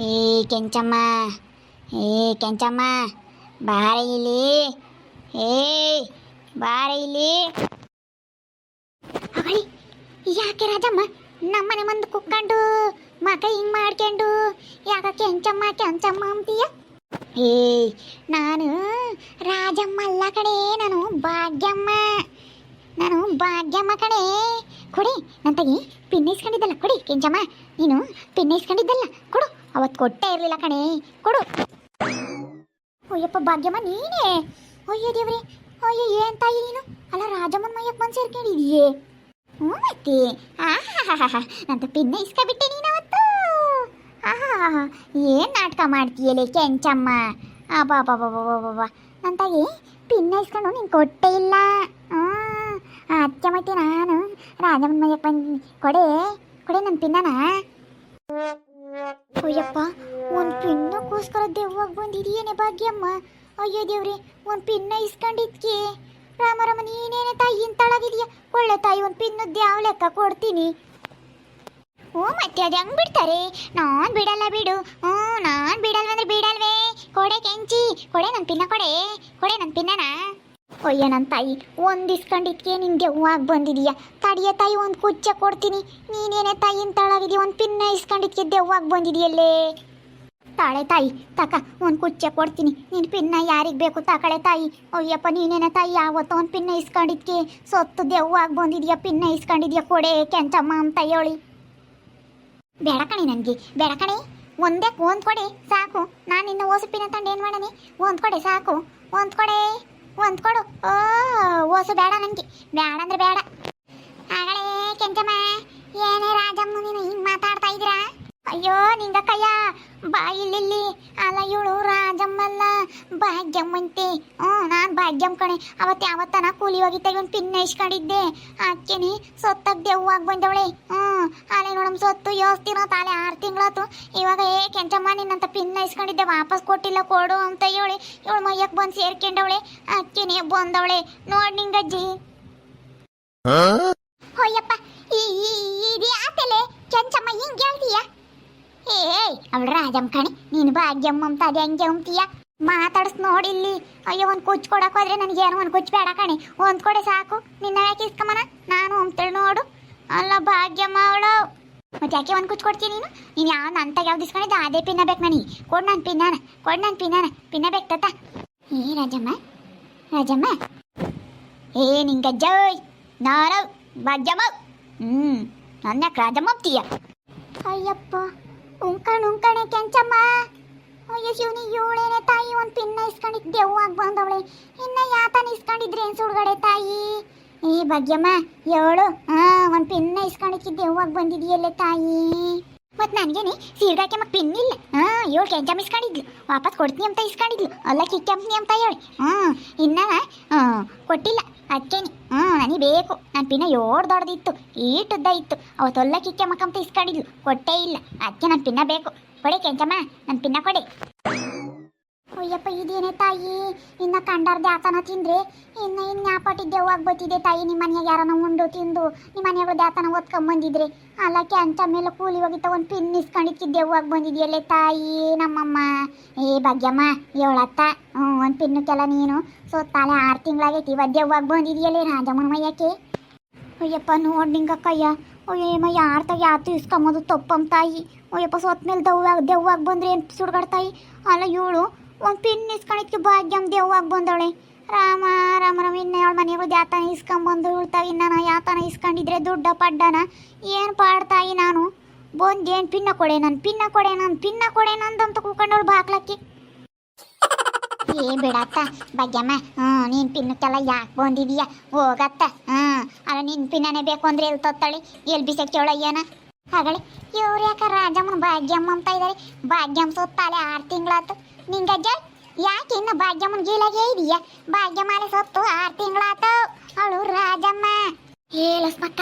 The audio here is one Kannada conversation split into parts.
ಏ, ಕೆಂಚಮ್ಮ. ಏ, ಕೆಂಚಮ್ಮ. ಬಾರ ಇಲ್ಲಿ. ಏ, ಬಾರ ಇಲ್ಲಿ. ಯಾಕೆ ರಾಜಮ್ಮ? ನಮ್ಮನೆ ಮುಂದೆ ಕುಕ್ಕಂಡು ಮಗ ಹಿಂಗ್ ಮಾಡ್ಕೊಂಡು. ಯಾಕ ಕೆಂಚಮ್ಮ ಕೆಂಚಮ್ಮ ಅಂತೀಯ? ಏ, ನಾನು ರಾಜಮ್ಮ ಅಲ್ಲ ಕಡೆ ನಾನು ಭಾಗ್ಯಮ್ಮ. ನಾನು ಭಾಗ್ಯಮ್ಮ ಕಡೆ ಕೊಡಿ ನನ್ನ ತಗಿ ಪಿನ್ನಿಸ್ಕೊಂಡಿದ್ದಲ್ಲ ಕೊಡಿ, ಕೆಂಚಮ್ಮ. ನೀನು ಪಿನ್ನಿಸ್ಕೊಂಡಿದ್ದಲ್ಲ ಕೊಡು. ಅವತ್ತು ಕೊಟ್ಟೇ ಇರಲಿಲ್ಲ ಕಣೆ. ಕೊಡು. ಅಯ್ಯಪ್ಪ, ಭಾಗ್ಯಮ್ಮ, ನೀನೇ? ಅಯ್ಯೋ ದೇವ್ರಿ, ಅಯ್ಯೋ, ಏನ್ ತಾಯಿ ನೀನು? ಅಲ್ಲ ರಾಜಮ್ಮನ ಮಯ್ಯಕ್ಕೆ ಬಂದು ಸೇರ್ಕೊಂಡಿದೀಯೇ ಹ್ಞೂ ಮತ್ತೆ? ನಂತ ಪಿನ್ನ ಇಸ್ಕೊಬಿಟ್ಟೆ ನೀನು ಅವತ್ತು. ಆಹಾ ಏನು ನಾಟಕ ಮಾಡ್ತೀಯಲೇ ಕೆಂಚಮ್ಮ? ಅಬ್ಬಾ ಬಾ ಬಾ ನನ್ನ ತಾಯಿ, ಪಿನ್ನ ಇಸ್ಕೊಂಡು ನೀನು ಕೊಟ್ಟೆ ಇಲ್ಲ. ಅತ್ತೆ ಮತ್ತೆ ನಾನು ರಾಜಮ್ಮನ ಮಯ್ಯಕ್ಕೆ ಬಂದು ಕೊಡೆ. ಕೊಡೆ ನನ್ನ ಪಿನ್ನನ? ಅಯ್ಯಪ್ಪ, ಒಂದು ಪಿನ್ನಕ್ಕೋಸ್ಕರ ದೆವ್ವಾಗ ಬಂದಿದೆಯೇನೆ ಭಾಗ್ಯಮ್ಮ. ಅಯ್ಯೋ ದೇವ್ರಿ, ಒಂದು ಪಿನ್ನ ಇಸ್ಕೊಂಡಿದ್ಕೆ. ರಾಮರಾಮ, ನೀನೇನೆ ತಾಯಿ ಇಂತಳಾಗಿದೆಯಾ ಒಳ್ಳೆ ತಾಯಿ ಒಂದು ಪಿನ್ನದ್ದು ಯಾವ ಲೆಕ್ಕ ಕೊಡ್ತೀನಿ. ಓ ಮತ್ತೆ ಅದು ಹೆಂಗ್ ಬಿಡ್ತಾರೆ ನಾನ್ ಬಿಡಲ್ಲ ಬಿಡು. ಹ್ಞೂ, ನಾನ್ ಬಿಡಲ್ವಂದ್ರೆ ಬಿಡಲ್ವೇ. ಕೊಡೆ ಕೆಂಚಿ, ಕೊಡೆ ನನ್ನ ಪಿನ್ನ, ಕೊಡೆ. ಕೊಡೆ ನನ್ನ ಪಿನ್ನನ? ಅಯ್ಯ ನನ್ನ ತಾಯಿ, ಒಂದು ಇಸ್ಕೊಂಡಿದ್ಕೆ ನಿಂಗೆ ಹೂವಾಗಿ ಬಂದಿದೀಯ. ತಡಿಯ ತಾಯಿ, ಒಂದು ಕುಚ್ಚ ಕೊಡ್ತೀನಿ. ನೀನೇನೇ ತಾಯಿ ಇಂತಳಾಗಿದೀಯ ಒಂದು ಪಿನ್ನ ಇಸ್ಕೊಂಡಿದ್ಕೆ ದೆವ್ವಾಗಿ ಬಂದಿದೆಯಲ್ಲೇ. ತಾಳೆ ತಾಯಿ, ತಕ, ಒಂದು ಕುಚ್ಚ ಕೊಡ್ತೀನಿ. ನಿನ್ನ ಪಿನ್ನ ಯಾರಿಗೆ ಬೇಕು ತಕಳೆ ತಾಯಿ? ಅಯ್ಯಪ್ಪ, ನೀನೇನ ತಾಯಿ, ಯಾವತ್ತೋ ಒಂದು ಪಿನ್ನ ಇಸ್ಕೊಂಡಿದ್ಕೆ ಸೊತ್ತು ದೆವ್ವಾಗಿ ಬಂದಿದೆಯಾ, ಪಿನ್ನ ಇಸ್ಕೊಂಡಿದ್ಯಾ ಕೊಡೆ, ಕೆಂಚಮ್ಮ ಅಂತ ಹೇಳಿ. ಬೇಡ ಕಣೆ ನನಗೆ, ಬೇಡ ಕಣೆ. ಒಂದೇ, ಒಂದು ಕೊಡೆ, ಸಾಕು. ನಾನು ಇನ್ನು ಓಸು ಪಿನ್ನ ತಂಡು ಏನು ಮಾಡನೆ? ಒಂದು ಕೊಡೆ, ಸಾಕು. ಒಂದು ಕೊಡೆ. ಒಂದು ಕೊಡು. ಓ ಓಸು ಬೇಡ ನನಗೆ ಬೇಡ ಅಂದ್ರೆ ಬೇಡ. ಆಗಲೇ ಕೆಂಚಮ್ಮ, ಏನೇ ರಾಜಮ್ಮ, ನೀನು ಹಿಂಗೆ ಮಾತಾಡ್ತಾ ಇದ್ದೀರಾ ಅಯ್ಯೋ ನಿಂಗ ಕಯ್ಯ ಬಾ ಇಲ್ಲಿ ಅಲ್ಲ ಇವಳು ರಾಜಮ್ಮಲ್ಲ ಭಾಗ್ಯಮ್ಮಂತೆ ಹ್ಞೂ ನಾನು ಭಾಗ್ಯಮ್ಮ ಕಣೆ ಅವತ್ತು ಯಾವತ್ತನ ಕೂಲಿ ಹೋಗಿದ್ದಾಗ ಒಂದು ಪಿನ್ನ ಇಸ್ಕೊಂಡಿದ್ದೆ ಅಕ್ಕೇನಿ ಸೊತ್ತಾಗ ದೆವ್ವಾಗಿ ಬಂದವಳೆ ಹ್ಞೂ ಅಲೆ ನೋಡಮ್ ಸೊತ್ತು ಯೋಸ್ತಿನೋ ತಾಲೆ ಆರು ತಿಂಗಳಾತು ಇವಾಗ ಏ ಕೆಂಚಮ್ಮ ನಿನ್ನಂತ ಪಿನ್ನ ಇಸ್ಕೊಂಡಿದ್ದೆ ವಾಪಸ್ ಕೊಟ್ಟಿಲ್ಲ ಕೊಡು ಅಂತ ಹೇಳಿ ಇವಳು ಮೈಯಕ್ಕೆ ಬಂದು ಸೇರ್ಕೊಂಡವಳೆ ಅಕ್ಕೇನಿ ಬಂದವಳೆ ನೋಡಿ ನಿಂಗಜ್ಜಿ ಹೋಯಪ್ಪ ಈ ಈ- ಇದು ಯಾತಲೆ ಕೆಂಚಮ್ಮ ಹಿಂಗೆ ಹೇಳ್ತೀಯ ಏಯ್, ಅವಳ ರಾಜಮ್ಮ ಕಾಣಿ, ನೀನು ಭಾಗ್ಯಮ್ಮ ಅಂತ ಅದೇ ಹಂಗೆ ಅಂತೀಯ ಮಾತಾಡಿಸ್ ನೋಡಿಲ್ಲಿ. ಅಯ್ಯೋ, ಒಂದು ಕುಚ್ಚು ಕೊಡಕ್ ಹೋದ್ರೆ ನನಗೆ ಏನೋ ಒಂದು ಕುಚ್ಚು ಬೇಡ ಕಣಿ. ಒಂದು ಕೊಡೆ ಸಾಕು. ನಿನ್ನ ಯಾಕೆ ನಾನು ಅಂತೇಳಿ ನೋಡು. ಅಲ್ಲ, ಭಾಗ್ಯಮ್ಮ ಅವಳು. ಮತ್ತೆ ಯಾಕೆ ಒಂದು ಕುಚ್ಚು ಕೊಡ್ತೀನಿ ನೀನು? ನೀನು ಯಾವ ಅಂತ ಯಾವ್ದು ಇಸ್ಕೊಂಡಿದ್ದ? ಅದೇ ಪಿನ್ನ ಬೇಕು ನನಗೆ. ಕೊಡು ನಾನು ಪಿನ್ನಾನ. ಕೊಡು ನಾನು ಪಿನ್ನಾನ. ಪಿನ್ನ ತಾತ ಏ, ರಾಜಮ್ಮ. ರಾಜಮ್ಮ. ಏ ನಿಂಗೆ ಜೈ ನಾನು ಭಾಗ್ಯಮ್ಮ. ಹ್ಞೂ ನನ್ನ ರಾಜಮ್ಮ ಅಂತೀಯ ಅಯ್ಯಪ್ಪ. ಉಂಕಣ್, ಉಂಕಣೆ ಕೆಂಚಮ್ಮ. ಅಯ್ಯೋ, ಶಿವನಿ, ಇವಳೇನೆ ತಾಯಿ, ಒಂದು ಪಿನ್ನ ಇಸ್ಕೊಂಡಿದ್ದೆ ದೆವ್ವಾಗಿ ಬಂದವಳೆ ಇನ್ನ ಯಾತನ ಇಸ್ಕೊಂಡಿದ್ರೆ ಏನು ಸುಡ್ಗಡೆ ತಾಯಿ? ಏ, ಭಾಗ್ಯಮ್ಮ, ಏಳು? ಹಾ ಒಂದು ಪಿನ್ನ ಇಸ್ಕೊಂಡಿದ್ದೆ ದೆವ್ವಾಗಿ ಬಂದಿದೆಯಲ್ಲೇ ತಾಯಿ? ಮತ್ ನನಗೇನೆ ಸೀರ್ಗಾಕೆ ಮಕ್ ಪಿನ್ ಇಲ್ಲ. ಹಾ, ಏಳು ಕೆಂಚಮ್ ಇಸ್ಕೊಂಡಿದ್ಲು ವಾಪಸ್ ಕೊಡ್ತೀನಿ ಅಂತ ಇಸ್ಕೊಂಡಿದ್ಲು. ಅಲ್ಲ ಕಿಕ್ಕಂಪ್ನಿ ಅಂತ ಹೇಳಿ. ಹ್ಞೂ ಇನ್ನ ಕೊಟ್ಟಿಲ್ಲ. ಅಕ್ಕೇನಿ ಹ್ಞೂ ನನಗೆ ಬೇಕು. ನನ್ನ ಪಿನ್ನ ಏಳು ದೊಡ್ಡದಿತ್ತು. ಈಟುದ್ದ ಇತ್ತು. ಅವತ್ತೊಲ್ಲ ಕಿಕ್ಕೆ ಮಕ್ಕಂತ ಇಸ್ಕೊಂಡಿದ್ಲು. ಕೊಟ್ಟೇ ಇಲ್ಲ. ಅದಕ್ಕೆ ನನ್ನ ಪಿನ್ನ ಬೇಕು. ಕೊಡಿ ಕೆಂಚಮ್ಮ ನನ್ನ ಪಿನ್ನ ಕೊಡೆ. ಅಯ್ಯಪ್ಪ, ಇದೇನೆ ತಾಯಿ? ಇನ್ನ ಕಂಡಾರ್ದೆ ಆತನ ತಿಂದ್ರೆ? ಇನ್ನ ಇನ್ ನ್ಯಾಪಟ್ಟಿದ್ದೆ ಹೋಗಿ ಬತ್ತಿದೆ ತಾಯಿ ನಿಮ್ಮ ಮನೆಯಾಗ ಯಾರನ್ನ ಉಂಡು ತಿಂದು. ನಿಮ್ಮ ಮನೆಯಾಗ ದ್ಯಾತನ ಓದ್ಕೊಂಬಂದಿದ್ರೆ ಅಲ್ಲ ಕೆಂಚ ಮೇಲೆ ಕೂಲಿ ಹೋಗಿತ್ತ ಒಂದು ಪಿನ್ ಇಸ್ಕೊಂಡಿಕ್ಕಿದ್ದೆ, ಹೋಗಿ ಬಂದಿದ್ಯಲ್ಲೇ ತಾಯಿ ನಮ್ಮಮ್ಮ. ಏ ಭಾಗ್ಯಮ್ಮ, ಏಳತ್ತ? ಹ್ಞೂ, ಒಂದು ಪಿನ್ನಕ್ಕೆಲ್ಲ ನೀನು. ಸೊ ತಾಲೆ ಆರು ತಿಂಗಳಾಗೈತಿ ಹೋಗಿ ಬಂದಿದ್ಯಲ್ಲೇ ರಾಜಮ್ಮನ ಮಯ್ಯಕ್ಕೆ ಅಯ್ಯಪ್ಪ, ನೋಡ್ ನಿಂಗ ಕಯ್ಯ ಅಯ್ಯಮ್ಮ ಯಾರ ತಾಗ ಯಾತು ಇಸ್ಕೊಂಬೋದು ತಪ್ಪಮ್ ತಾಯಿ. ಅಯ್ಯಪ್ಪ, ಸೊತ್ ಮೇಲೆ ದವ್ವಾಗ ದೆವ್ವಾಗ ಬಂದ್ರೆ ಏನು ಸುಡ್ಗಾಡ್ತಾಯಿ ಅಲ್ಲ, ಇವಳು ಒಂದು ಪಿನ್ ಇಸ್ಕೊಂಡಿದ್ಕೆ ಭಾಗ್ಯಮ್ ದೆವ್ವಾಗ ಬಂದವಳೆ. ರಾಮ ರಾಮ ರಾಮ, ಇನ್ನ ಅವಳ ಮನೆಗಳು ಯಾತನ ಇಸ್ಕೊಂಬಂದು ಇಳ್ತಾವ ಇನ್ನ ಯಾತನ ಇಸ್ಕೊಂಡಿದ್ರೆ ದುಡ್ಡ ಪಡ್ಡನ. ಏನು ಪಾಡ್ತಾಯಿ ನಾನು? ಬಂದು ಏನು ಪಿನ್ನ ಕೊಡೆ ನಾನು, ಪಿನ್ನ ಕೊಡೆ ನಾನು, ಪಿನ್ನ ಕೊಡೆ ನಂದಂತ ಕೂಕೊಂಡವಳು ಬಾಕ್ಲಕ್ಕಿ ಏ ಬಿಡತ್ತ, ಭಾಗ್ಯಮ್ಮ, ಹ್ಞೂ, ನೀನು ಪಿನ್ನಕ್ಕೆಲ್ಲ ಯಾಕೆ ಬಂದಿದೀಯ? ಹೋಗತ್ತ, ಹ್ಞೂ. ಅಲ್ಲ ನಿನ್ನ ಪಿನ್ನನೇ ಬೇಕು ಅಂದ್ರೆ ಎಲ್ಲಿ ತೊತ್ತಳಿ? ಎಲ್ಲಿ ಬಿಸಕ್ಕೆವಳಯ್ಯನ ಹಾಗಳೆ, ಇವ್ರು ಯಾಕ ರಾಜಮ್ಮನ ಭಾಗ್ಯಮ್ಮ ಅಂತ ಇದ್ದಾರೆ ಭಾಗ್ಯಮ್ಮ ಸೊತ್ತಾಲೆ ಆರು ತಿಂಗಳಾತು. ನಿಂಗಜ್ಜ ಯಾಕೆ ಇನ್ನು ಭಾಗ್ಯಮ್ಮನ ಗೀಲಾಗೆ ಇದೆಯಾ? ಭಾಗ್ಯಮಾಲೆ ಸೊತ್ತು ಆರು ತಿಂಗಳಾತು. ಅವಳು ರಾಜಮ್ಮ. ಹೇಳಸ್ಮಕ್ಕ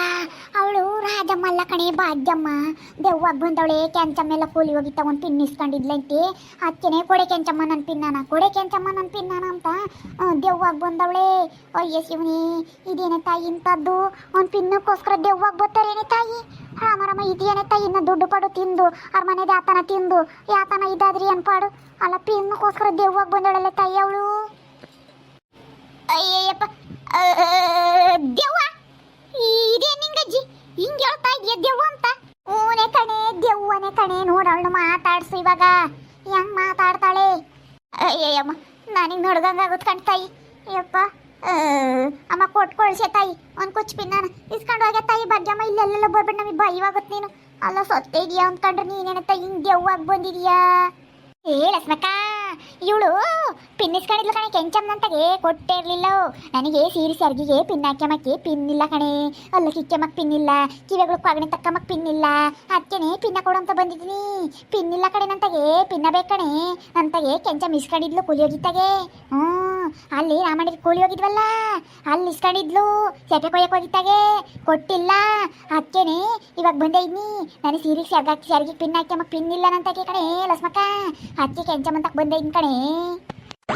ಅವಳು ರಾಜಮ್ಮಲ್ಲ ಕಣೆ, ಭಾಗ್ಯಮ್ಮ. ದೆವ್ವಾಗ ಬಂದವಳೆ, ಕೆಂಚಮ್ಮೆಲ್ಲ ಕೂಲಿ ಹೋಗಿ ತಗೊಂಡು ಪಿನ್ ಇಸ್ಕೊಂಡಿದ್ಲಂತೆ ಅದಕ್ಕೇನೆ ಕೊಡೆ ಕೆಂಚಮ್ಮ ನನ್ನ ಪಿನ್ನಾನ, ಕೊಡೆ ಕೆಂಚಮ್ಮ ನನ್ನ ಪಿನ್ನಾನ ಅಂತ ದೆವ್ವಾಗ ಬಂದವಳೆ. ಅಯ್ಯ ಶಿವನಿ, ಇದೇನೆ ತಾಯಿ ಇಂಥದ್ದು? ಅವ್ನು ಪಿನ್ನಕ್ಕೋಸ್ಕರ ದೆವ್ವಾಗ ಬರ್ತಾರೇನೆ ತಾಯಿ? ರಾಮರಮ್ಮ ಇದೇನೆ ತಾಯಿ ಇನ್ನ ದುಡ್ಡು ಪಡು ತಿಂದು ಅವ್ರ ಮನೆದ ಆತನ ತಿಂದು ಯಾತನ ಇದಾದ್ರಿ ಅನ್ಪಾಡು ಅಲ್ಲ, ಪಿನ್ನಕ್ಕೋಸ್ಕರ ದೆವ್ವಾಗ ಬಂದವಳಲ್ಲ ತಾಯಿ ಅವಳು? ಅಯ್ಯಯ್ಯಪ್ಪ ಆ, ದೆವ್ವ ಇದೇ ನಿಂಗಜ್ಜಿ ಹಿಂಗ್ ಹೇಳ್ತಾ ಇದೆಯಾ ದೆವ್ವ ಅಂತ ಓನೆ ಕಣೆ ದೆವ್ವನೆ ಕಣೆ ನೋಡವಳು ಮಾತಾಡ್ಸು ಇವಾಗ ಹೆಂಗ್ ಮಾತಾಡ್ತಾಳೆ ಅಯ್ಯಯ್ಯಮ್ಮ ನನಗೆ ನೋಡ್ದಂಗಾಗುತ್ತೆ ಕಣ್ ತಾಯಿ. ಅಯ್ಯಪ್ಪ. ಅಮ್ಮ ಕೊಟ್ಟು ಕಳ್ಸೆ ತಾಯಿ. ಒಂದು ಕುಚ್ಚು ಪಿನ್ನಾನ. ಇಸ್ಕೊಂಡು ಹೋಗ್ಯ ತಾಯಿ. ಭಾಗ್ಯಮ್ಮ ಇಲ್ಲೆಲ್ಲೆಲ್ಲ ಬರ್ಬಿಟ್ಟು ನಮಗೆ ಭಯವಾಗುತ್ತೆ ನೀನು. ಅಲ್ಲ ಸೊತ್ತೆ ಇದೆಯಾ ಅಂದ್ಕೊಂಡ್ರೆ ನೀನೇನತ್ತ ಹಿಂಗೆ ದೆವ್ವಾಗಿ ಬಂದಿದೀಯಾ? ಹೇಳಸ್ಮಕ್ಕ ಇವಳು ಪಿನ್ ಇಸ್ಕೊಂಡಿದ್ಲು ಕಣೆ, ಕೆಂಚಮ್ಮನಂತಾಗೆ ಕೊಟ್ಟೇ ನನಗೆ ಸೀರೆ ಸರ್ಗಿಗೆ ಪಿನ್ ಹಾಕ್ಯಮಕ್ಕೆ ಪಿನ್ ಕಣೆ. ಅಲ್ಲ ಕಿಕ್ಕೆಮಕ್ ಪಿನ್ ಇಲ್ಲ, ಕಿವಿಗಳು ಪಾಗಣೆ ತಕ್ಕಮಕ್ ಪಿನ್ ಪಿನ್ನ ಕೊಡು ಅಂತ ಬಂದಿದ್ದೀನಿ. ಪಿನ್ ಇಲ್ಲ ಕಣೆ ನಂತಾಗೆ, ಪಿನ್ನ ಬೇಕಣೆ. ನಂತಾಗೆ ಕೆಂಚ ಕೆಂಚಮ್ಮ ಇಸ್ಕೊಂಡಿದ್ಲು ಕೂಲಿ ಹೋಗಿತ್ತಾಗೆ ಹ್ಞೂ ಅಲ್ಲಿ ರಾಮಣ್ಣಿಗೆ ಕೂಲಿ ಹೋಗಿದ್ವಲ್ಲ? ಅಲ್ಲಿ ಇಸ್ಕೊಂಡಿದ್ಲು. ಸೆಪೆ ಕೊಯ್ಯಕ್ಕೆ ಹೋಗಿದ್ದಾಗೆ ಕೊಟ್ಟಿಲ್ಲ. ಅದಕ್ಕೇನೆ ಇವಾಗ ಬಂದೆ ಇದ್ನಿ. ನನಗೆ ಸೀರೆ ಸೆರ್ಗಾಕಿ ಸೆರ್ಗಿಗೆ ಪಿನ್ ಹಾಕ್ಯಮಕ್ ಪಿನ್ ಇಲ್ಲ ನಂತ ಕಣೆ, ಲಸ್ಮಕ್ಕ. ಅದಕ್ಕೆ ಕೆಂಚಮ್ಮಂತಕ್ಕೆ ಬಂದೆ ಇನ್ ಕಣೆ.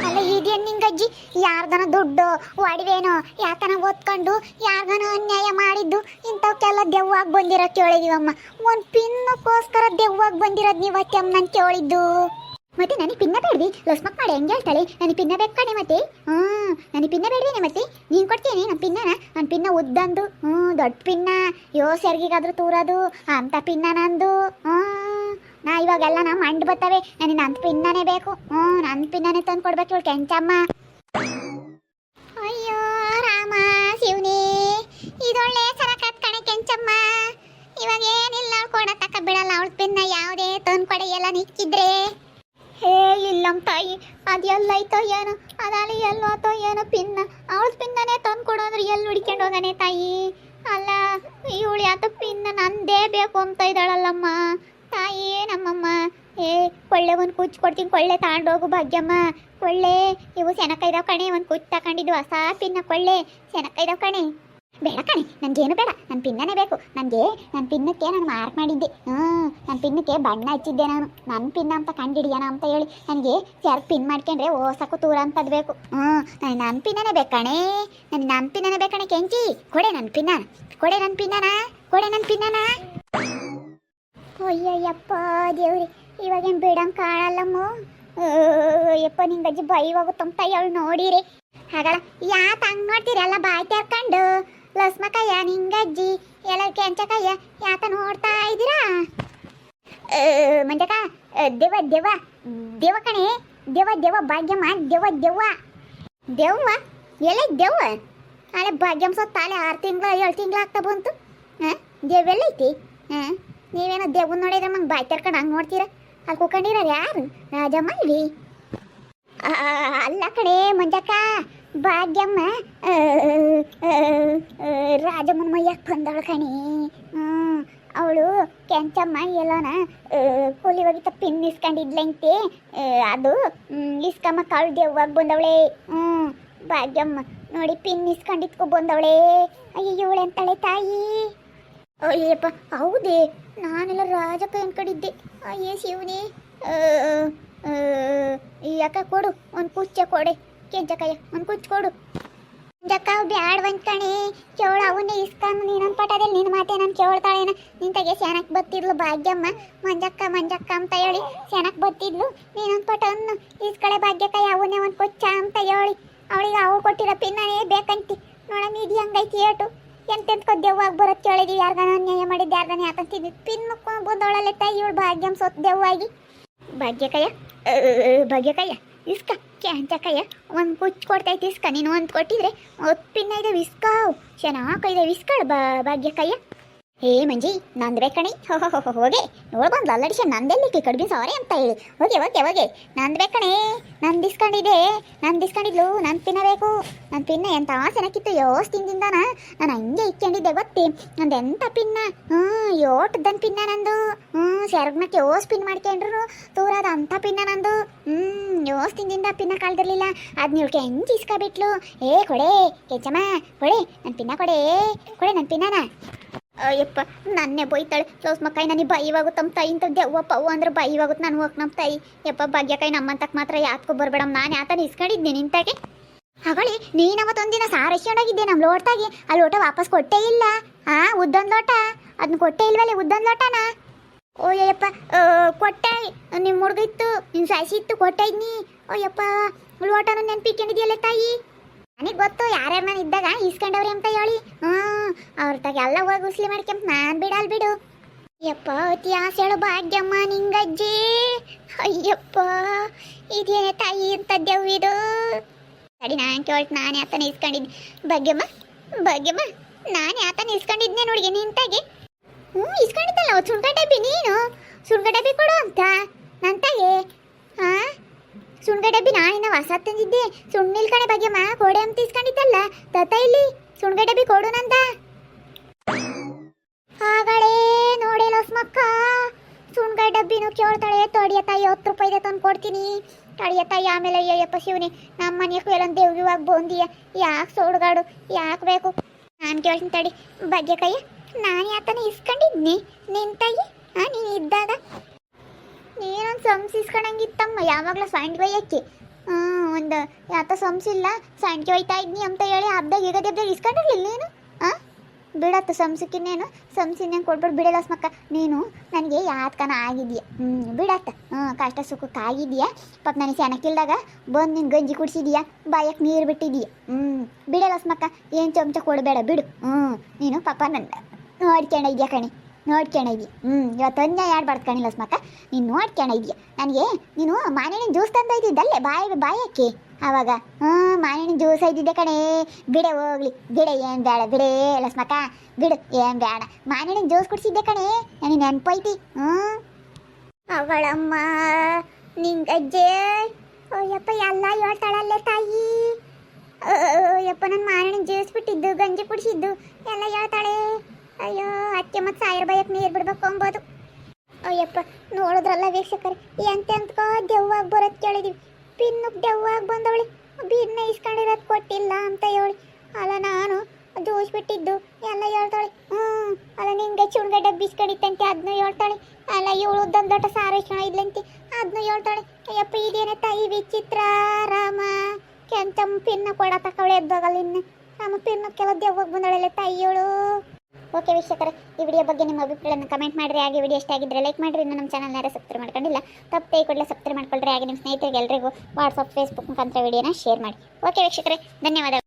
ಅಲ್ಲ ಇದೇನ್ ನಿಂಗಜ್ಜಿ, ಯಾರ್ದನ ದುಡ್ಡು ಒಡವೇನೋ ಯಾತನ ಓದ್ಕೊಂಡು ಯಾರ್ದನ ಅನ್ಯಾಯ ಮಾಡಿದ್ದು ಇಂಥವಕ್ಕೆಲ್ಲ ದೆವ್ವಾಗಿ ಬಂದಿರೋ ಕೇಳಿದೀವಮ್ಮ. ಒಂದು ಪಿನ್ನಕ್ಕೋಸ್ಕರ ದೆವ್ವಾಗಿ ಬಂದಿರೋದು ನೀವತ್ತೆ ಅಮ್ಮ ನಾನು ಕೇಳಿದ್ದು. ಮತ್ತೆ ನನಗೆ ಪಿನ್ನ ಬೇಡ್ವಿ. ಲಸ್ಮಕ್ ಮಾಡಿ ಹೆಂಗೆ ಹೇಳ್ತಾಳೆ ನನಗೆ ಪಿನ್ನ ಬೇಕು ಕಣೆ ಮತ್ತೆ. ಹ್ಞೂ, ನನಗೆ ಪಿನ್ನ ಬೇಡ್ವೇನೆ ಮತ್ತೆ. ನೀನು ಕೊಡ್ತೀನಿ ನನ್ನ ಪಿನ್ನನ. ನನ್ನ ಪಿನ್ನ ಉದ್ದಂದು. ಹ್ಞೂ, ದೊಡ್ಡ ಪಿನ್ನ. ಯೋ, ಸೆರ್ಗಿಗಾದ್ರೂ ತೂರೋದು. ಅಂಥ ಪಿನ್ನ ನಂದು. ಹ್ಞೂ, ನಾ ಇವಾಗೆಲ್ಲ ನಮ್ಮ ಮಂಡ್ ಬರ್ತವೆ ನನಗೆ ನನ್ನ ಪಿನ್ನನೇ ಬೇಕು. ಹ್ಞೂ ನನ್ನ ಪಿನ್ನನೇ ತಂದು ಕೊಡ್ಬೇಕು ಇವಳು ಕೆಂಚಮ್ಮ. ಅಯ್ಯೋ, ರಾಮ, ಶಿವನೇ. ಇದೊಳ್ಳೆ ಸರಕಾತ್ ಕಣೆ ಕೆಂಚಮ್ಮ. ಇವಾಗ ಏನಿಲ್ಲ ಅವಳು ಕೊಡತಕ್ಕ ಬಿಡಲ್ಲ. ಅವಳ ಪಿನ್ನ ಯಾವುದೇ ತಂದು ಕೊಡೆ ಎಲ್ಲ ನಿಕ್ಕಿದ್ರೆ. ಹೇ ಇಲ್ಲಮ್ಮ ತಾಯಿ ಅದು ಎಲ್ಲೈತೋ ಏನೋ ಅದಲ್ಲಿ ಎಲ್ಲೋತೋ ಏನೋ ಪಿನ್ನ, ಅವ್ರ ಪಿನ್ನನೇ ತಂದು ಕೊಡೋದ್ರೆ, ಎಲ್ಲಿ ಹುಡ್ಕೊಂಡು ಹೋಗನೆ ತಾಯಿ? ಅಲ್ಲ ಇವಳು ಯಾತ ಪಿನ್ನ ನಂದೇ ಬೇಕು ಅಂತ ಇದ್ದಾಳಲ್ಲಮ್ಮ. ತಾಯಿ, ನಮ್ಮಮ್ಮ, ಏ, ಕೊಳ್ಳೆ ಒಂದು ಕುಚ್ಚು ಕೊಡ್ತೀನಿ, ಕೊಳ್ಳೆ ತಗೊಂಡೋಗು ಭಾಗ್ಯಮ್ಮ. ಕೊಳ್ಳೆ, ಇವು ಸೆನಕ ಇದಾವ ಕಣೆ, ಒಂದು ಕುಚ್ಚು ತಗೊಂಡಿದ್ದು ಹೊಸ ಪಿನ್ನ, ಕೊಳ್ಳೆ ಸೆನಕ ಇದಾವ ಕಣೆ. ಬೇಡ ಕಣೆ, ನನಗೇನು ಬೇಡ. ನನ್ನ ಪಿನ್ನನೇ ಬೇಕು. ನನಗೆ ನನ್ನ ಪಿನ್ನಕ್ಕೆ ನಾನು ಮಾರ್ಕ್ ಮಾಡಿದ್ದೆ. ಹ್ಞೂ ನನ್ನ ಪಿನ್ನಕ್ಕೆ ಬಣ್ಣ ಹಚ್ಚಿದ್ದೆ ನಾನು. ನನ್ನ ಪಿನ್ನ ಅಂತ ಕಂಡಿಡಿಯೋಣ ಅಂತ ಹೇಳಿ. ನನಗೆ ಯಾರು ಪಿನ್ ಮಾಡ್ಕೊಂಡ್ರೆ ಓಸಕ್ಕೂ ತೂರ ಅಂತದ್ದು ಬೇಕು. ಹ್ಞೂ ನನಗೆ ನನ್ನ ಪಿನ್ನನೇ ಬೇಕಣೆ ಕಣೆ. ನನಗೆ ನನ್ನ ಪಿನ್ನನೇ ಬೇಕಣೆ ಕಣೆ ಕೆಂಚಿ. ಕೊಡೆ ನನ್ನ ಪಿನ್ನ. ಕೊಡೆ ನನ್ನ ಪಿನ್ನನ? ಕೊಡೆ ನನ್ನ ಪಿನ್ನನ? ಅಯ್ಯಯ್ಯಪ್ಪ ದೇವ್ರಿ, ಇವಾಗೇನು ಬಿಡಂಗೆ ಕಾಣಲ್ಲಮ್ಮ. ಯಪ್ಪ ನಿಂಗಜ್ಜಿ ಭಯವಾಗುತ್ತಂತ ಹೇಳಿ ನೋಡಿರಿ. ಹಾಗಲ್ಲ ಯಾತ ತಂಗ್ ನೋಡ್ತೀರಿ? ಎಲ್ಲ ಬಾಯ್ ತೆರ್ಕೊಂಡು ಲಸ್ಮಕಯ್ಯ, ನಿಂಗಜ್ಜಿ ಎಲ್ಲ ಕೆಂಚಕಯ್ಯ ಯಾತ ನೋಡ್ತಾ ಇದ್ದೀರಾ? ಮಂಜಕ ದೇವ ದೇವ ದೇವ ಕಣೆ, ದೇವ ದೇವ, ಭಾಗ್ಯಮ್ಮ, ದೇವ ದೇವ. ದೇವ್ವ ಎಲ್ಲ ದೇವ? ಅಲ್ಲ ಭಾಗ್ಯಮ್ಮ ಸತ್ತ ಅಲೆ ಆರು ತಿಂಗಳು, ಏಳು ತಿಂಗಳು ಆಗ್ತಾ ಬಂತು. ಹಾಂ? ದೆವ್ವೆಲ್ಲೈತಿ ಹಾಂ? ನೀವೇನೋ ದೇವನ್ ನೋಡಿದ್ರೆ ಮಂಗೆ ಬಾಯಿ ತೆರ್ಕೊಂಡು ಹಂಗೆ ನೋಡ್ತೀರ? ಅಲ್ಲಿ ಕೂಕೊಂಡಿರೋರು ಯಾರು? ರಾಜಮ್ಮ ಇಲ್ಲಿ ಅಲ್ಲ ಕಡೆ ಮಂಜಕ್ಕ ಭಾಗ್ಯಮ್ಮ ಆ, ಆ, ಕಣಿ. ಅವಳು ಕೆಂಚಮ್ಮ ಎಲ್ಲೋನ ಕೂಲಿ ಹೋಗಿತ್ತ ಪಿನ್ ಇಸ್ಕೊಂಡಿದ್ಲಂತೆ. ಅದು ಇಸ್ಕಮ್ಮ ಕಾಳು ದೇವ್ವಾಗ ಬಂದವಳೆ. ಹ್ಞೂ ಭಾಗ್ಯಮ್ಮ ನೋಡಿ ಪಿನ್ ಇಸ್ಕೊಂಡಿದ್ಕೊ ಬಂದವಳೆ. ಅಯ್ಯೋ ಇವಳೆ ಅಂತಾಳೆ ತಾಯಿ. ಅಯ್ಯಪ್ಪ ಹೌದೇ ನಾನೆಲ್ಲ ರಾಜಪ್ಪ ಅನ್ಕೊಂಡಿದ್ದೆ ಅಯ್ಯೇ ಶಿವನೇ. ಯಾಕ ಕೊಡು ಒಂದು ಕುಚ್ಚ ಕೊಡೆ. ಕೆಂಚಕಯ್ಯ ಒಂದು ಕುಚ್ಕೊಡು ಜಕ್ಕ ಬ್ಯಾಡ್ವಂತ ಕಣೆ ಕೇಳ ಅವನ್ನೇ ಇಸ್ಕೊಂಡು ನೀನೊಂದು ಪಟದಲ್ಲಿ ನಿನ್ನ ಮಾತೆ ನಾನು ಕೇಳ್ತಾಳೇನ. ನಿಂತಾಗೆ ಸೆನಕ್ ಬತ್ತಿದ್ಲು ಭಾಗ್ಯಮ್ಮ. ಮಂಜಕ್ಕ ಮಂಜಕ್ಕ ಅಂತ ಹೇಳಿ ಸೆನಕ್ ಬತ್ತಿದ್ಲು ನೀನೊಂದು ಪಟ ಅನ್ನು ಇಸ್ಕಳೆ ಭಾಗ್ಯಕ್ಕ ಅವನ್ನೇ ಒಂದು ಕೊಚ್ಚ ಅಂತ ಹೇಳಿ. ಅವಳಿಗೆ ಅವಳು ಕೊಟ್ಟಿರೋ ಪಿನ್ನನೇ ಬೇಕಂತಿ. ನೋಡಮ್ಮ ಇದು ಹೆಂಗೈತಿ ಏಟು ಎಂತೆಂತ ದೆವ್ವಾಗಿ ಬರೋದು ಕೇಳಿದ್ವಿ ಯಾರ್ಗಾನ ಅನ್ಯಾಯ ಮಾಡಿದ್ದು, ಯಾರ್ಗಾನ ಯಾಕಂತಿದ್ವಿ ಪಿನ್ ಮುಕ್ಕೊಂಡು ಬಂದವಳಲ್ಲ ತಾಯಿ ಇವಳು ಭಾಗ್ಯಂ ಸೊತ್ ದೆವ್ವಾಗಿ ಭಾಗ್ಯಕಯ್ಯ ಭಾಗ್ಯಕಯ್ಯ ಇಸ್ಕ ಕ್ಯಾಂಚಕಯ್ಯ ಒಂದು ಕುಚ್ಚು ಕೊಡ್ತೈತೆ ಇಸ್ಕ. ನೀನು ಒಂದು ಕೊಟ್ಟಿದ್ರೆ, ಒಪ್ಪಿನ ಇದೆ, ವಿಸ್ಕಾವು. ಚೆನ್ನಾಗೈದೆ ಇಸ್ಕಳ ಬಾ ಹೇ ಮಂಜಿ, ನಂದು ಬೇಕಣಿ ಹೋ ಹೋ ಹೋ ಹೋಗೆ. ನೋಡ್ಬಂದು ಅಲ್ಲಡಿಶ ನಂದೆಲ್ಲಿ ಕಡ್ಬಿ ಸಾರಿ ಅಂತ ಹೇಳಿ. ಹೋಗೆ ಹೋಗೆ ಹೋಗೆ. ನಂದು ಬೇಕಣಿ ನಂದು ಇಸ್ಕೊಂಡಿದ್ದೆ ನಂದು ಇಸ್ಕೊಂಡಿದ್ಲು ನಾನು ತಿನ್ನಬೇಕು. ನನ್ನ ಪಿನ್ನ ಎಂತ ಸೆನಕಿತ್ತು ಯೋಸ್ ತಿಂದಿಂದಾನ ನಾನು ಹಂಗೆ ಇಕ್ಕೊಂಡಿದ್ದೆ ಗೊತ್ತಿ. ನಂದು ಎಂತ ಪಿನ್ನ? ಹ್ಞೂ, ಯೋಟದನ್ ಪಿನ್ನ ನಂದು. ಹ್ಞೂ ಸೆರಗ್ನಕ್ಕೆ ಯೋಸ್ ಪಿನ್ ಮಾಡ್ಕೊಂಡ್ರು. ತೂರಾದ ಅಂತ ಪಿನ್ನ ನಂದು. ಹ್ಞೂ ಯೋಸ್ ತಿಂದಿಂದ ಪಿನ್ನ ಕಾಲ್ದಿರಲಿಲ್ಲ ಅದ್ ನೀವು ಹೆಂಗೆ ಇಸ್ಕೊಬಿಟ್ಲು. ಏ, ಕೊಡೆ, ಕೆಂಚಮ್ಮ, ಕೊಡೆ ನನ್ನ ಪಿನ್ನ ಕೊಡೆ. ಕೊಡೆ ನನ್ನ ಪಿನ್ನನ. ಅಯ್ಯಪ್ಪ ನನ್ನೇ ಬೈತಾಳೆ. ಸೋಸ್ ಮಕ್ಕೈ ನನಗೆ ಬೈವಾಗುತ್ತೆ ನಮ್ಮ ತಾಯಿ ಅಂತ ದೆವ್ವಪ್ಪ ಅವು ಅಂದ್ರೆ ಬೈವಾಗುತ್ತೆ ನಾನು ಹೋಗಿ ನಮ್ಮ ತಾಯಿ. ಯಪ್ಪ, ಭಾಗ್ಯಕಾಯಿ ನಮ್ಮಂತಕ್ಕೆ ಮಾತ್ರ ಯಾತ್ಕೊ ಬರಬೇಡ ನಾನು ಯಾತನ ಇಸ್ಕೊಂಡಿದ್ದೆ ನಿಂತಾಗೆ. ಹಗಳಿ ಅವತ್ತೊಂದಿನ ಸಾರು ಎಸ್ಕೊಂಡೋಗಿದ್ದೆ ನಮ್ಮ ಲೋಟದಾಗೆ. ಆ ಲೋಟ ವಾಪಸ್ ಕೊಟ್ಟೇ ಇಲ್ಲ. ಆ, ಉದ್ದೊಂದು ಲೋಟ. ಅದನ್ನ ಕೊಟ್ಟೇ ಇಲ್ವಲ್ಲ ಉದ್ದೊಂದು ಲೋಟನ? ಓಯ್ಯಪ್ಪ ಕೊಟ್ಟೆ. ನಿಮ್ಮ ಹುಡುಗ ಇತ್ತು ನಿನ್ನ ಸಾಸಿ ಇತ್ತು, ಕೊಟ್ಟೆ ಇದ್ನಿ. ಓಯ್ಯಪ್ಪ ಲೋಟನ ನೆನ್ಪಿಕೊಂಡಿದ್ಯಲ್ಲ ತಾಯಿ? ನನಗೆ ಗೊತ್ತು ಯಾರ್ಯಾರ ನಾನು ಇದ್ದಾಗ ಈಸ್ಕೊಂಡವ್ರಿ ಅಂತ ಹೇಳಿ. ಹ್ಞೂ ಅವ್ರ ತಾಗ ಎಲ್ಲ ಹೋಗಿ ಉಸ್ಲಿ ಮಾಡ್ಕೊಂತ ನಾನು ಬಿಡಲ್ ಬಿಡು. ಯಪ್ಪ, ಅತಿ ಹೇಳು ಭಾಗ್ಯಮ್ಮ ನಿಂಗಜ್ಜಿ. ಅಯ್ಯಪ್ಪ ಇದೇ ತಾಯಿ ಅಂತ ಇದು? ಸರಿ, ನಾನು ಕೇಳ್ತು, ನಾನು ಯಾತನ ಇಸ್ಕೊಂಡಿದ್ದೆ ಭಾಗ್ಯಮ್ಮ ಭಾಗ್ಯಮ್ಮ, ನಾನು ಯಾತನ ಇಸ್ಕೊಂಡಿದ್ನೆ ನೋಡಿಗೆ ನಿಂತಾಗಿ ಹ್ಞೂ ಇಸ್ಕೊಂಡಿದ್ದಲ್ಲ ಸುಣ್ಕ ಡಬ್ಬಿ ನೀನು? ಸುಣ್ಕ ಡಬ್ಬಿ ಕೊಡು ಅಂತ ನಂತಾಗೆ ಹಾಂ? ಸುಣ್ಕ ಡಬ್ಬಿ ನಾನಿನ್ನ ಹೊಸ ತಂದಿದ್ದೆ. ಸುಣ್ಣಿಲ್ ಕಣೆ ಮಾ ಕೋಡೆ ಅಂತ ಇಸ್ಕೊಂಡಿದ್ದಲ್ಲ ತತ ಇಲ್ಲಿ ಸುಣ್ಕ ಡಬ್ಬಿ ಕೊಡು ನಂದ ಆಗಳೇ ನೋಡಿ ಲಸ್ಮಕ್ಕ. ಸುಣ್ಕ ಡಬ್ಬಿನೂ ಕೇಳ್ತಾಳೆ ತೊಡಿಯ ತಾಯಿ ಹತ್ತು ರೂಪಾಯಿದೆ ತಂದು ಕೊಡ್ತೀನಿ. ತಡಿಯ ತಾಯಿ ಆಮೇಲೆ ಅಯ್ಯಪ್ಪ ಶಿವನಿ, ನಮ್ಮ ಮನೆಯಕ್ಕೂ ಎಲ್ಲ ದೇವ್ರಿವಾಗ ಬಂದಿಯ. ಯಾಕೆ ಸೋಡ್ಗಾಡು, ಯಾಕೆ ಬೇಕು? ನಾನು ಕೇಳ್ತೀನಿ ತಡಿ ಬಗ್ಗೆ ಕೈಯ ನಾನು ಯಾತನ ಇಸ್ಕೊಂಡಿದ್ನಿ? ನಿನ್ನ ತಾಯಿ? ಹಾಂ ನೀನು ಇದ್ದಾಗ? ನೀನೊಂದು ಸಂಸ್ ಇಸ್ಕೊಂಡಂಗಿತ್ತಮ್ಮ ಯಾವಾಗಲೂ ಸಂಡ್ಗೆ ಬೈಯಕ್ಕೆ ಹ್ಞೂ ಒಂದು ಯಾತ ಸಂಸಿಲ್ಲ ಸಂಡ್ಗೆ ಒಯ್ತಾ ಇದ್ನಿ ಅಂತ ಹೇಳಿ ಹಬ್ದಾಗ ಈಗ ದೆಬ್ದಾಗ ಇಸ್ಕೊಂಡಿರ್ಲಿಲ್ಲ ನೀನು? ಹಾಂ ಬಿಡತ್ತ ಸಂಸಕ್ಕಿನ್ನೇನು ಸಂಸಿನ ಕೊಡ್ಬಿಟ್ಟು ಬಿಡಲ್ಲ ಸ್ಮಕ್ಕ. ನೀನು ನನಗೆ ಯಾತ್ಕನ ಆಗಿದೆಯಾ? ಹ್ಞೂ ಬಿಡತ್ತ. ಹ್ಞೂ ಕಷ್ಟ ಸುಖಕ್ಕೆ ಆಗಿದೆಯಾ? ಪಾಪ ನನಗೆ ಸೆನಕಿಲ್ದಾಗ ಬಂದು ನಿನ್ನ ಗಂಜಿ ಕುಡಿಸಿದೀಯಾ? ಬಾಯಕ್ಕೆ ನೀರು ಬಿಟ್ಟಿದೀಯ? ಹ್ಞೂ ಬಿಡಲ್ಲ ಸ್ಮಕ್ಕ. ಏನು ಚಮಚ ಕೊಡಬೇಡ, ಬಿಡು. ಹ್ಞೂ ನೀನು ಪಾಪ ನನ್ನ ನೋಡ್ಕೊಂಡೈದ್ಯಾ ಕಣಿ? ನೋಡ್ಕೊಂಡೈದ್ಯ ಹ್ಞೂ ಇವತ್ತು ಯಾರು ಆಡ್ಬಾರ್ದು ಕಣಿಲ್ಲ ಮಕ್ಕ ನೀನು ನೋಡ್ಕೊಂಡೈದ್ಯ ನನಗೆ, ನೀನು ಮಾನಿನ ಜ್ಯೂಸ್ ತಂದೈತಿದ್ದಲ್ಲೇ ಬಾಯಿ, ಬಾಯಕ್ಕೆ. ಆವಾಗ ಹ್ಞೂ ಮಾನಿನ ಜ್ಯೂಸ್ ಐದಿದ್ದೆ ಕಣೇ. ಬಿಡೆ ಹೋಗ್ಲಿ, ಬಿಡೆ ಏನು ಬೇಡ ಬಿಡೆ ಲಸ್ಮಕ್ಕ ಬಿಡು, ಏನು ಬೇಡ ಮಾನಿನ ಜ್ಯೂಸ್ ಕುಡಿಸಿದ್ದೆ ಕಣೆ, ನನಗೆ ನೆನಪೈತಿ ಹ್ಞೂ. ಅವಳಮ್ಮ, ನಿಂಗಜ್ಜೆ. ಅಯ್ಯಪ್ಪ ಎಲ್ಲ ಹೇಳ್ತಾಳಲ್ಲೇ ತಾಯಿ. ಅಯ್ಯಪ್ಪ ನನ್ನ ಮಾನಿನ ಜ್ಯೂಸ್ ಬಿಟ್ಟಿದ್ದು, ಗಂಜಿ ಕುಡಿಸಿದ್ದು, ಎಲ್ಲ ಹೇಳ್ತಾಳೆ. ಅಯ್ಯೋ ಅತ್ತೆ ಮತ್ತು ಸಾವಿರ ಬಯಕ್ಕೆ ನೀರು ಬಿಡ್ಬೇಕು ಅಂಬೋದು. ಅಯ್ಯಪ್ಪ, ನೋಡಿದ್ರಲ್ಲ ವೀಕ್ಷಕರು ಎಂತೆಂತ್ಕೋ ದೆವ್ವಾಗಿ ಬರೋದು ಕೇಳಿದೀವಿ. ಪಿನ್ನುಕ್ ದೆವ್ವಾಗಿ ಬಂದವಳಿ. ಬಿನ್ನ ಇಸ್ಕೊಂಡಿರೋದು ಕೊಟ್ಟಿಲ್ಲ ಅಂತ ಹೇಳಿ. ಅಲ್ಲ, ನಾನು ಜ್ಯೂಸ್ ಬಿಟ್ಟಿದ್ದು ಎಲ್ಲ ಹೇಳ್ತಾಳೆ. ಹ್ಞೂ ಅಲ್ಲ, ನಿಂಗೆ ಚುಣ್ಗಡ್ಡೆ ಡಬ್ಬಿ ಇಸ್ಕೊಂಡಿತ್ತಂತೆ ಅದನ್ನು ಹೇಳ್ತಾಳೆ. ಅಲ್ಲ, ಇವಳು ಉದ್ದೊಂದು ದೊಡ್ಡ ಸಾರು ಇಸ್ಕೊಂಡಿದ್ಲಂತೆ ಅದನ್ನು ಹೇಳ್ತಾಳೆ. ಅಯ್ಯಪ್ಪ, ಇದೇನೆ ತಾಯಿ ವಿಚಿತ್ರ ರಾಮ. ಕೆಂಚಮ್ಮ ಪಿನ್ನ ಕೊಡ ತಕೊಳ್ಳಿ ಎದ್ದೋಗಲ್ಲ ಇನ್ನು. ರಾಮ ಕೆಲವು ದೆವ್ವಾಗಿ ತಾಯಿ ತಾಯಿಯವಳು ಓಕೆ ವೀಕ್ಷಕರೇ, ಈ ವಿಡಿಯೋ ಬಗ್ಗೆ ನಿಮ್ಮ ಅಭಿಪ್ರಾಯವನ್ನು ಕಮೆಂಟ್ ಮಾಡಿರಿ. ಹಾಗೆ ವಿಡಿಯೋ ಇಷ್ಟ ಆಗಿದ್ರೆ ಲೈಕ್ ಮಾಡಿರಿ. ಇನ್ನು ನಮ್ಮ ಚಾನಲ್ ಯಾರು ಸಬ್ಸ್ಕ್ರೈಬ್ ಮಾಡ್ಕೊಂಡಿಲ್ಲ ತಪ್ಪೇ ಕೂಡಲೇ ಸಬ್ಸ್ಕ್ರೈಬ್ ಮಾಡ್ಕೊಳ್ರಿ. ಹಾಗೆ ನಿಮ್ಮ ಸ್ನೇಹಿತರಿಗೆ ಎಲ್ಲರಿಗೂ ವಾಟ್ಸಪ್ ಫೇಸ್ಬುಕ್ ಮುಖಾಂತರ ವಿಡಿಯೋನ ಶೇರ್ ಮಾಡಿ. ಓಕೆ ವೀಕ್ಷಕರೇ ಧನ್ಯವಾದ